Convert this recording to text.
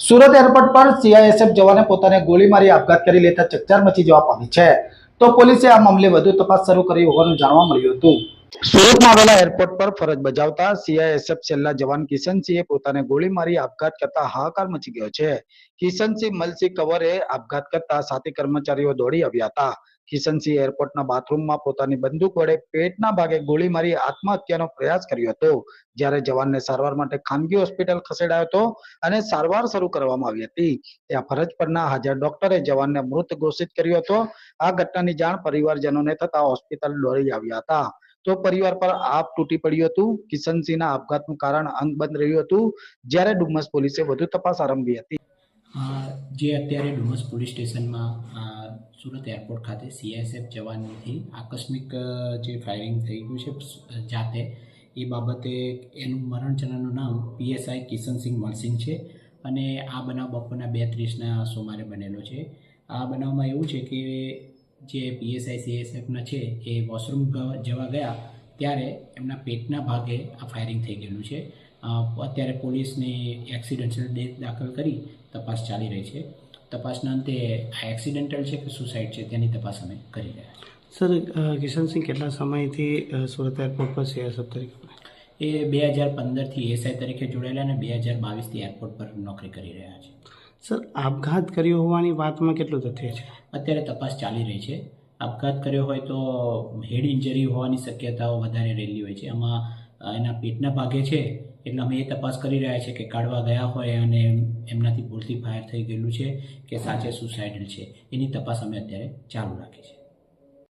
Surat airport પર CISF જવાને પોતાને ગોળી મારી આપઘાત કરી લેતા ચકચાર મચી જવા પામી છે. તો પોલીસે આ મામલે વધુ તપાસ શરૂ કરી હોવાનું જાણવા મળ્યું હતું. સુરતમાં આવેલા એરપોર્ટ પર ફરજ બજાવતા સીઆઈએસએફ છેલ્લા જવાન કિશનસિંહે પોતાને ગોળી મારી આપઘાત કરતા હાહાકાર મચી ગયો છે. કિશનસિંહ મલસિંહ કવરે આપઘાત કરતા સાથી કર્મચારીઓ દોડી આવ્યા હતા. કિશનસિંહ એરપોર્ટના બાથરૂમમાં પોતાની બંદૂક વડે પેટના ભાગે ગોળી મારી આત્મહત્યાનો પ્રયાસ કર્યો હતો. જ્યારે જવાનને સારવાર માટે ખાનગી હોસ્પિટલ ખસેડાયો હતો અને સારવાર શરૂ કરવામાં આવી હતી. ત્યાં ફરજ પરના હાજર ડોક્ટરે જવાનને મૃત ઘોષિત કર્યો હતો. આ ઘટનાની જાણ પરિવારજનોને થતા હોસ્પિટલ દોડી આવ્યા હતા. તો પરિવાર પર આપ તૂટી પડ્યું હતું. કિશનસિંહના આપઘાતનું કારણ અંગ બંધ રહ્યું હતું. જ્યારે ડુમસ પોલીસે વધુ તપાસ આરંભી હતી. જે અત્યારે ડુમસ પોલીસ સ્ટેશનમાં સુરત એરપોર્ટ ખાતે સીએસએફ જવાનથી આકસ્મિક જે ફાયરિંગ થઈ ગયું છે જાતે, એ બાબતે એનું મરણચરણનું નામ પીએસઆઈ કિશનસિંહ મલસિંહ છે અને આ બનાવ બપોરના બે ત્રીસના સુમારે બનેલો છે. આ બનાવમાં એવું છે કે જે પીએસઆઈ સીએસએફના છે એ વોશરૂમ જવા ગયા ત્યારે એમના પેટના ભાગે આ ફાયરિંગ થઈ ગયેલું છે. અત્યારે પોલીસની એક્સિડન્ટલ ડેથ દાખલ કરી તપાસ ચાલી રહી છે. તપાસના અંતે આ એક્સિડન્ટલ છે કે સુસાઇડ છે તેની તપાસ અમે કરી રહ્યા સર કિશનસિંહ કેટલા સમયથી સુરત એરપોર્ટ પર સીએસએફ તરીકે એ બે હજાર પંદરથી એસઆઈ તરીકે જોડાયેલા અને બે હજાર બાવીસથી એરપોર્ટ પર નોકરી કરી રહ્યા છે. સર, આપઘાત કર્યો હોવાની વાતમાં કેટલું તથ્ય છે? અત્યારે તપાસ ચાલી રહી છે. આપઘાત કર્યો હોય તો હેડ ઇન્જરી હોવાની શક્યતાઓ વધારે રહેલી હોય છે. આમાં એના પેટના ભાગે છે, એટલે અમે એ તપાસ કરી રહ્યા છીએ કે કાઢવા ગયા હોય અને એમનાથી ભૂલથી ફાયર થઈ ગયેલું છે કે સાચે સુસાઇડલ છે. એની તપાસ અમે અત્યારે ચાલુ રાખી છે.